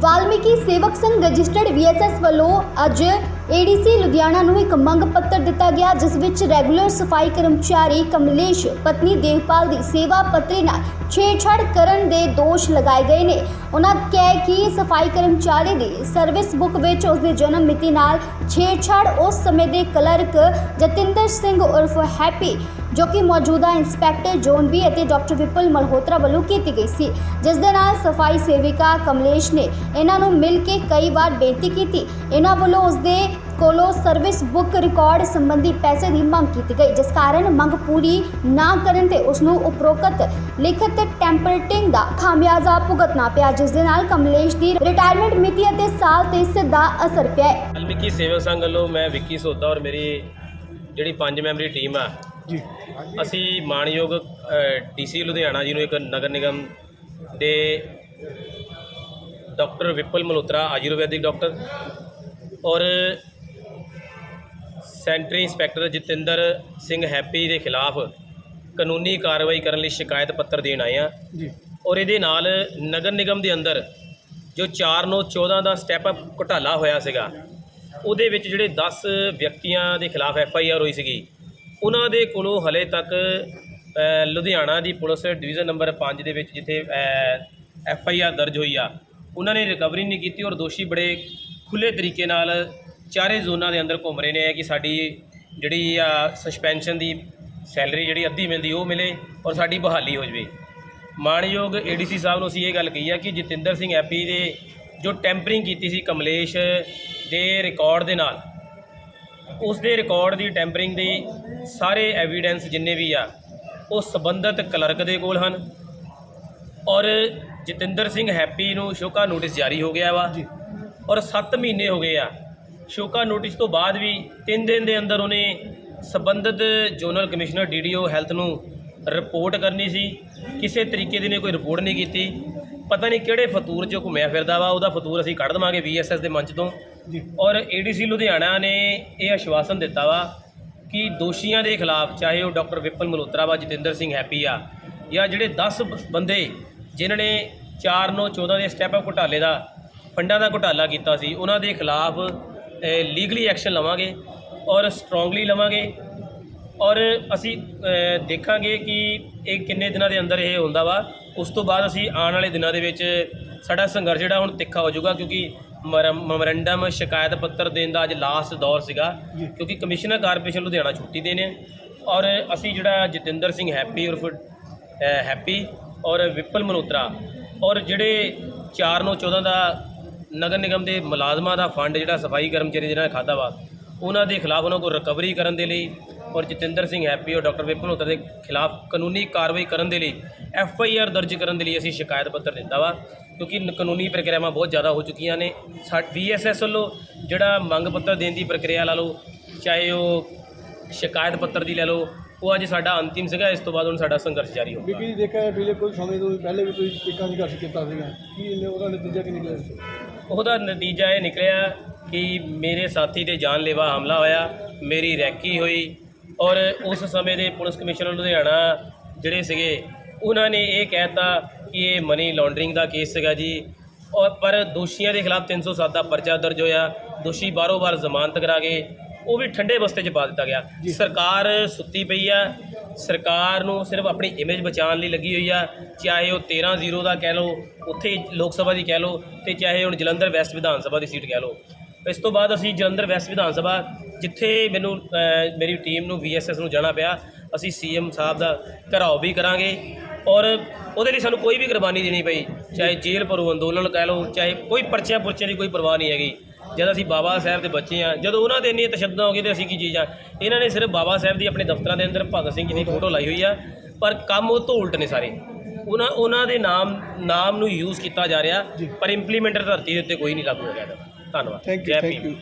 ਵਾਲਮੀਕੀ ਸੇਵਕ ਸੰਘ registered VSS ਵੱਲੋਂ ਅੱਜ ਏਡੀਸੀ ਲੁਧਿਆਣਾ ਨੂੰ ਇੱਕ ਮੰਗ ਪੱਤਰ ਦਿੱਤਾ ਗਿਆ, ਜਿਸ ਵਿੱਚ ਰੈਗੂਲਰ ਸਫ਼ਾਈ ਕਰਮਚਾਰੀ ਕਮਲੇਸ਼, ਪਤਨੀ ਦੇਵਪਾਲ ਦੀ ਸੇਵਾ ਪੱਤਰੀ ਨਾਲ ਛੇੜਛਾੜ ਕਰਨ ਦੇ ਦੋਸ਼ ਲਗਾਏ ਗਏ ਨੇ। ਉਹਨਾਂ ਕਿਹਾ ਕਿ ਸਫ਼ਾਈ ਕਰਮਚਾਰੀ ਦੀ ਸਰਵਿਸ ਬੁੱਕ ਵਿੱਚ ਉਸ ਦੀ ਜਨਮ ਮਿਤੀ ਨਾਲ ਛੇੜਛਾੜ ਉਸ ਸਮੇਂ ਦੇ ਕਲਰਕ ਜਤਿੰਦਰ ਸਿੰਘ ਉਰਫ ਹੈਪੀ ਜੋ ਕਿ ਮੌਜੂਦਾ ਇੰਸਪੈਕਟਰ ਜ਼ੋਨ ਬੀ ਅਤੇ ਡਾਕਟਰ ਵਿਪਲ ਮਲਹੋਤਰਾ ਵੱਲੋਂ ਕੀਤੀ ਗਈ ਸੀ, ਜਿਸ ਦੇ ਨਾਲ ਸਫ਼ਾਈ ਸੇਵਿਕਾ ਕਮਲੇਸ਼ ਨੇ ਇਹਨਾਂ ਨੂੰ ਮਿਲ ਕੇ ਕਈ ਵਾਰ ਬੇਨਤੀ ਕੀਤੀ ਇਹਨਾਂ ਵੱਲੋਂ ਉਸ ਦੇ ਕੋਲੋਂ ਸਰਵਿਸ ਬੁੱਕ ਰਿਕਾਰਡ ਸੰਬੰਧੀ ਪੈਸੇ ਦੀ ਮੰਗ ਕੀਤੀ ਗਈ, ਜਿਸ ਕਾਰਨ ਮੰਗ ਪੂਰੀ ਨਾ ਕਰਨ ਤੇ ਉਸ ਨੂੰ ਉਪਰੋਕਤ ਲਿਖਤ ਟੈਂਪਰੇਟਿੰਗ ਦਾ ਖਾਮਿਆਜ਼ਾ ਭੁਗਤਣਾ ਪਿਆ, ਜਿਸ ਦੇ ਨਾਲ ਕਮਲੇਸ਼ ਦੀ ਰਿਟਾਇਰਮੈਂਟ ਮਿਤੀ ਅਤੇ ਸਾਲ ਤੇ ਸਿੱਧਾ ਅਸਰ ਪਿਆ ਹੈ। ਵਾਲਮੀਕੀ ਸੇਵਕ ਸੰਘ ਵੱਲੋਂ ਮੈਂ ਵਿੱਕੀ ਸੋਦਾ ਔਰ ਮੇਰੀ ਜਿਹੜੀ ਪੰਜ ਮੈਂਬਰੀ ਟੀਮ ਆ ਜੀ। ਅਸੀਂ ਮਾਣਯੋਗ ਡੀਸੀ ਲੁਧਿਆਣਾ ਜੀ ਨੂੰ ਇੱਕ ਨਗਰ ਨਿਗਮ ਦੇ ਡਾਕਟਰ ਵਿਪਲ ਮਲਹੋਤਰਾ ਆਯੁਰਵੈਦਿਕ ਡਾਕਟਰ ਔਰ sanitary inspector Jatinder Singh Happy ਦੇ ਖਿਲਾਫ ਕਾਨੂੰਨੀ ਕਾਰਵਾਈ ਕਰਨ ਲਈ ਸ਼ਿਕਾਇਤ ਪੱਤਰ ਦੇਣ ਆਏ ਆ ਜੀ। ਔਰ ਇਹਦੇ ਨਾਲ ਨਗਰ ਨਿਗਮ ਦੇ ਅੰਦਰ ਜੋ 4/9/14 ਦਾ ਸਟੈਪ ਅਪ ਘੁਟਾਲਾ ਹੋਇਆ ਸੀਗਾ ਉਹਦੇ ਵਿੱਚ ਜਿਹੜੇ 10 ਵਿਅਕਤੀਆਂ ਦੇ ਖਿਲਾਫ ਐਫ ਆਈ ਆਰ ਹੋਈ ਸੀਗੀ ਉਹਨਾਂ ਦੇ ਕੋਲੋਂ ਹਲੇ ਤੱਕ ਲੁਧਿਆਣਾ ਦੀ ਪੁਲਿਸ ਡਿਵੀਜ਼ਨ ਨੰਬਰ 5 ਦੇ ਵਿੱਚ ਜਿੱਥੇ ਐਫ ਆਈ ਆਰ ਦਰਜ ਹੋਈ ਆ, ਉਹਨਾਂ ਨੇ ਰਿਕਵਰੀ ਨਹੀਂ ਕੀਤੀ ਔਰ ਦੋਸ਼ੀ ਬੜੇ ਖੁੱਲੇ ਤਰੀਕੇ ਨਾਲ ਚਾਰੇ ਜ਼ੋਨਾਂ ਦੇ ਅੰਦਰ ਘੁੰਮ ਰਹੇ ਨੇ ਕਿ ਸਾਡੀ ਜਿਹੜੀ ਆ ਸਸਪੈਂਸ਼ਨ ਦੀ ਸੈਲਰੀ ਜਿਹੜੀ ਅੱਧੀ ਮਿਲਦੀ ਉਹ ਮਿਲੇ ਔਰ ਸਾਡੀ ਬਹਾਲੀ ਹੋ ਜਵੇ। ਮਾਣਯੋਗ ਏਡੀਸੀ ਸਾਹਿਬ ਨੂੰ ਅਸੀਂ ਇਹ ਗੱਲ ਕਹੀ ਆ ਕਿ ਜਤਿੰਦਰ ਸਿੰਘ ਐਪੀ ਦੇ ਜੋ ਟੈਂਪਰਿੰਗ ਕੀਤੀ ਸੀ ਕਮਲੇਸ਼ ਦੇ ਰਿਕਾਰਡ ਦੇ ਨਾਲ, ਉਸ ਦੇ ਰਿਕਾਰਡ ਦੀ ਟੈਂਪਰਿੰਗ ਦੀ ਸਾਰੇ ਐਵੀਡੈਂਸ ਜਿੰਨੇ ਵੀ ਆ ਉਹ ਸਬੰਧਤ ਕਲਰਕ ਦੇ ਕੋਲ ਹਨ। ਔਰ ਜਤਿੰਦਰ ਸਿੰਘ ਹੈਪੀ ਨੂੰ ਸ਼ੋਕਾ ਨੋਟਿਸ ਜਾਰੀ ਹੋ ਗਿਆ ਵਾ। ਜੀ। ਔਰ 7 ਮਹੀਨੇ ਹੋ ਗਏ ਆ। ਸ਼ੋਕਾ ਨੋਟਿਸ ਤੋਂ ਬਾਅਦ ਵੀ 3 ਦਿਨ ਦੇ ਅੰਦਰ ਉਹਨੇ ਸਬੰਧਤ ਜ਼ੋਨਲ ਕਮਿਸ਼ਨਰ ਡੀਡੀਓ ਹੈਲਥ ਨੂੰ ਰਿਪੋਰਟ ਕਰਨੀ ਸੀ। ਕਿਸੇ ਤਰੀਕੇ ਦੀ ਨੇ ਕੋਈ ਰਿਪੋਰਟ ਨਹੀਂ ਕੀਤੀ। ਪਤਾ ਨਹੀਂ ਕਿਹੜੇ ਫਤੂਰ 'ਚ ਘੁੰਮਿਆ ਫਿਰਦਾ ਵਾ। ਉਹਦਾ ਫਤੂਰ ਅਸੀਂ ਕੱਢ ਦੇਵਾਂਗੇ ਵੀਐਸਐਸ ਦੇ ਮੰਚ ਤੋਂ। ਔਰ ਏਡੀਸੀ ਲੁਧਿਆਣਾ ਨੇ ਇਹ ਆਸ਼ਵਾਸਨ ਦਿੱਤਾ ਵਾ ਕਿ ਦੋਸ਼ੀਆਂ ਦੇ ਖਿਲਾਫ, ਚਾਹੇ ਉਹ ਡਾਕਟਰ ਵਿਪਲ ਮਲਹੋਤਰਾ ਵਾ, ਜਤਿੰਦਰ ਸਿੰਘ ਹੈਪੀ ਆ, ਜਾਂ ਜਿਹੜੇ 10 ਬੰਦੇ ਜਿਨ੍ਹਾਂ ਨੇ 4 9 14 ਦੇ ਸਟੈਪ ਅਪ ਘੁਟਾਲੇ ਦਾ, ਫੰਡਾਂ ਦਾ ਘੁਟਾਲਾ ਕੀਤਾ ਸੀ, ਉਹਨਾਂ ਦੇ ਖਿਲਾਫ ਲੀਗਲੀ ਐਕਸ਼ਨ ਲਵਾਂਗੇ ਔਰ ਸਟਰੋਂਗਲੀ ਲਵਾਂਗੇ ਔਰ ਅਸੀਂ ਦੇਖਾਂਗੇ ਕਿ ਇਹ ਕਿੰਨੇ ਦਿਨਾਂ ਦੇ ਅੰਦਰ ਇਹ ਹੁੰਦਾ ਵਾ। ਉਸ ਤੋਂ ਬਾਅਦ ਅਸੀਂ ਆਉਣ ਵਾਲੇ ਦਿਨਾਂ ਦੇ ਵਿੱਚ ਸਾਡਾ ਸੰਘਰਸ਼ ਜਿਹੜਾ ਹੁਣ ਤਿੱਖਾ ਹੋ ਜਾਊਗਾ, ਕਿਉਂਕਿ ਮੈਮੋਰੈਂਡਮ ਸ਼ਿਕਾਇਤ ਪੱਤਰ ਦੇਣ ਦਾ ਅੱਜ ਲਾਸਟ ਦੌਰ ਸੀਗਾ ਕਿਉਂਕਿ ਕਮਿਸ਼ਨਰ ਕਾਰਪੋਰੇਸ਼ਨ ਲੁਧਿਆਣਾ ਛੁੱਟੀ ਦੇ ਨੇ ਔਰ ਅਸੀਂ ਜਿਹੜਾ ਜਤਿੰਦਰ ਸਿੰਘ ਹੈਪੀ ਉਰਫ ਅ, ਹੈਪੀ ਔਰ ਵਿਪਲ ਮਲਹੋਤਰਾ ਔਰ ਜਿਹੜੇ 4 ਨੂੰ 14 ਦਾ ਨਗਰ ਨਿਗਮ ਦੇ ਮੁਲਾਜ਼ਮਾਂ ਦਾ ਫੰਡ ਜਿਹੜਾ ਸਫ਼ਾਈ ਕਰਮਚਾਰੀ ਜਿਹਨਾਂ ਨੇ ਖਾਦਾ ਵਾ ਉਹਨਾਂ ਦੇ ਖਿਲਾਫ ਉਹਨਾਂ ਕੋਲ ਰਿਕਵਰੀ ਕਰਨ ਦੇ ਲਈ ਔਰ ਜਤਿੰਦਰ ਸਿੰਘ ਹੈਪੀ ਔਰ ਡਾਕਟਰ ਵਿਪਨ ਮਲਹੋਤਰਾ ਦੇ ਖਿਲਾਫ ਕਾਨੂੰਨੀ ਕਾਰਵਾਈ ਕਰਨ ਦੇ ਲਈ ਐਫ ਆਈ ਆਰ ਦਰਜ ਕਰਨ ਦੇ ਲਈ ਅਸੀਂ ਸ਼ਿਕਾਇਤ ਪੱਤਰ ਦਿੱਤਾ ਵਾ ਕਿਉਂਕਿ ਕਾਨੂੰਨੀ ਪ੍ਰਕਿਰਿਆਵਾਂ ਬਹੁਤ ਜ਼ਿਆਦਾ ਹੋ ਚੁੱਕੀਆਂ ਨੇ। ਵੀ ਐਸ ਐਸ ਵੱਲੋਂ ਜਿਹੜਾ ਮੰਗ ਪੱਤਰ ਦੇਣ ਦੀ ਪ੍ਰਕਿਰਿਆ ਲਾ ਲਓ ਚਾਹੇ ਉਹ ਸ਼ਿਕਾਇਤ ਪੱਤਰ ਦੀ ਲੈ ਲਓ ਉਹ ਅੱਜ ਸਾਡਾ ਅੰਤਿਮ ਸੀਗਾ ਇਸ ਤੋਂ ਬਾਅਦ ਹੁਣ ਸਾਡਾ ਸੰਘਰਸ਼ ਜਾਰੀ ਹੋਊਗਾ। ਬੀਬੀ ਜੀ ਦੇਖਿਆ ਪਿਛਲੇ ਕੁਝ ਸਮੇਂ ਤੋਂ ਪਹਿਲੇ ਵੀ ਕੋਈ ਟਿੱਕਾ ਸੰਘਰਸ਼ ਕੀਤਾ ਸੀਗਾ। ਕੀ ਇਹਨੇ ਉਹਦਾ ਨਤੀਜਾ ਕੀ ਨਿਕਲਿਆ ਸੀ? ਉਹਦਾ ਨਤੀਜਾ ਇਹ ਨਿਕਲਿਆ ਕਿ ਮੇਰੇ ਸਾਥੀ ਤੇ ਜਾਨਲੇਵਾ ਹਮਲਾ ਹੋਇਆ ਮੇਰੀ ਰੈਕੀ ਹੋਈ ਔਰ ਉਸ ਸਮੇਂ ਦੇ ਪੁਲਿਸ ਕਮਿਸ਼ਨਰ ਲੁਧਿਆਣਾ ਜਿਹੜੇ ਸੀਗੇ ਉਹਨਾਂ ਨੇ ਇਹ ਕਹਿਤਾ ਕਿ ਇਹ ਮਨੀ ਲਾਂਡਰਿੰਗ ਦਾ ਕੇਸ ਸੀਗਾ ਜੀ। ਔਰ ਪਰ ਦੋਸ਼ੀਆਂ ਦੇ ਖਿਲਾਫ 307 ਦਾ ਪਰਚਾ ਦਰਜ ਹੋਇਆ। ਦੋਸ਼ੀ ਬਾਰੋ ਬਾਰ ਜ਼ਮਾਨਤ ਕਰਾ ਗਏ ਉਹ ਵੀ ਠੰਡੇ ਬਸਤੇ 'ਚ ਪਾ ਦਿੱਤਾ ਗਿਆ। ਸਰਕਾਰ ਸੁੱਤੀ ਪਈ ਆ। ਸਰਕਾਰ ਨੂੰ ਸਿਰਫ ਆਪਣੀ ਇਮੇਜ ਬਚਾਉਣ ਲਈ ਲੱਗੀ ਹੋਈ ਆ। ਚਾਹੇ ਉਹ 13-0 ਦਾ ਕਹਿ ਲਓ ਉੱਥੇ ਲੋਕ ਸਭਾ ਦੀ ਕਹਿ ਲਓ ਤੇ ਚਾਹੇ ਹੁਣ ਜਲੰਧਰ ਵੈਸਟ ਵਿਧਾਨ ਸਭਾ ਦੀ ਸੀਟ ਕਹਿ ਲਓ। ਇਸ ਤੋਂ ਬਾਅਦ ਅਸੀਂ ਜਲੰਧਰ ਵੈਸਟ ਵਿਧਾਨ ਸਭਾ ਜਿੱਥੇ ਮੈਨੂੰ ਮੇਰੀ ਟੀਮ ਨੂੰ ਵੀਐਸਐਸ ਨੂੰ ਜਾਣਾ ਪਿਆ ਅਸੀਂ ਸੀਐਮ ਸਾਹਿਬ ਦਾ ਘਰਾਓ ਵੀ ਕਰਾਂਗੇ। ਔਰ ਉਹਦੇ ਲਈ ਸਾਨੂੰ ਕੋਈ ਵੀ ਕੁਰਬਾਨੀ ਦੇਣੀ ਪਈ ਚਾਹੇ ਜੇਲ੍ਹ ਭਰੋ ਅੰਦੋਲਨ ਕਹਿ ਲਓ ਚਾਹੇ ਕੋਈ ਪਰਚਿਆਂ ਪੁਰਚਿਆਂ ਦੀ ਕੋਈ ਪਰਵਾਹ ਨਹੀਂ ਹੈਗੀ। ਜਦ ਅਸੀਂ ਬਾਬਾ ਸਾਹਿਬ ਦੇ ਬੱਚੇ ਆ ਜਦੋਂ ਉਹਨਾਂ ਦੇ ਇੰਨੀ ਤਸ਼ੱਦਦ ਹੋ ਗਈ ਤੇ ਅਸੀਂ ਕੀ ਚੀਜ਼ ਆ? ਇਹਨਾਂ ਨੇ ਸਿਰਫ ਬਾਬਾ ਸਾਹਿਬ ਦੀ ਆਪਣੇ ਦਫ਼ਤਰਾਂ ਦੇ ਅੰਦਰ ਭਗਤ ਸਿੰਘ ਜੀ ਦੀ ਫੋਟੋ ਲਾਈ ਹੋਈ ਆ ਪਰ ਕੰਮ ਉਹ ਤੋਂ ਉਲਟ ਨੇ ਸਾਰੇ। ਉਹਨਾਂ ਉਹਨਾਂ ਦੇ ਨਾਮ ਨਾਮ ਨੂੰ ਯੂਜ਼ ਕੀਤਾ ਜਾ ਰਿਹਾ। ਪਰ ਇੰਪਲੀਮੈਂਟਰ ਧਰਤੀ ਦੇ ਉੱਤੇ ਕੋਈ ਨਹੀਂ ਲਾਗੂ ਹੈਗਾ ਇਹਦਾ। ਧੰਨਵਾਦ। ਜੈ ਭੀਮ। ਯੂ